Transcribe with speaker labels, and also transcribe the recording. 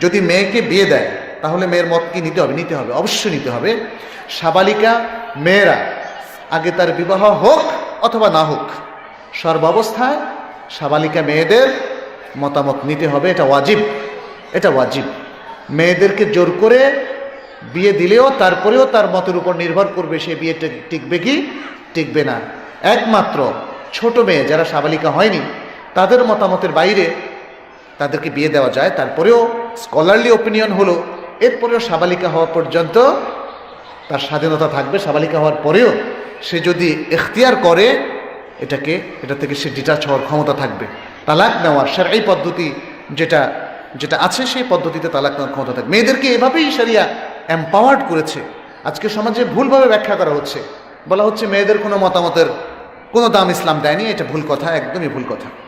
Speaker 1: যদি মেয়েকে বিয়ে দেয়, তাহলে মেয়ের মত কি নিতে হবে? নিতে হবে, অবশ্যই নিতে হবে। সাবালিকা মেয়েরা, আগে তার বিবাহ হোক অথবা না হোক, সর্বাবস্থায় সাবালিকা মেয়েদের মতামত নিতে হবে। এটা ওয়াজিব এটা ওয়াজিব। মেয়েদেরকে জোর করে বিয়ে দিলেও তারপরেও তার মতের উপর নির্ভর করবে সে বিয়ে টিক- টিকবে কি, টিকবে না। একমাত্র ছোট মেয়ে যারা সাবালিকা হয়নি, তাদের মতামতের বাইরে তাদেরকে বিয়ে দেওয়া যায়। তারপরেও স্কলারলি ওপিনিয়ন হলো, এরপরেও সাবালিকা হওয়া পর্যন্ত তার স্বাধীনতা থাকবে। সাবালিকা হওয়ার পরেও সে যদি এখতিয়ার করে, এটাকে, এটা থেকে সে ডিটাচ হওয়ার ক্ষমতা থাকবে। তালাক নেওয়ার সার এই পদ্ধতি যেটা যেটা আছে, সেই পদ্ধতিতে তালাক নেওয়ার ক্ষমতা থাকবে। মেয়েদেরকে এভাবেই সারিয়া এম্পাওয়ার্ড করেছে। আজকে সমাজে ভুলভাবে ব্যাখ্যা করা হচ্ছে। বলা হচ্ছে, মেয়েদের কোনো মতামতের কোনো দাম ইসলাম দেয়নি। এটা ভুল কথা, একদমই ভুল কথা।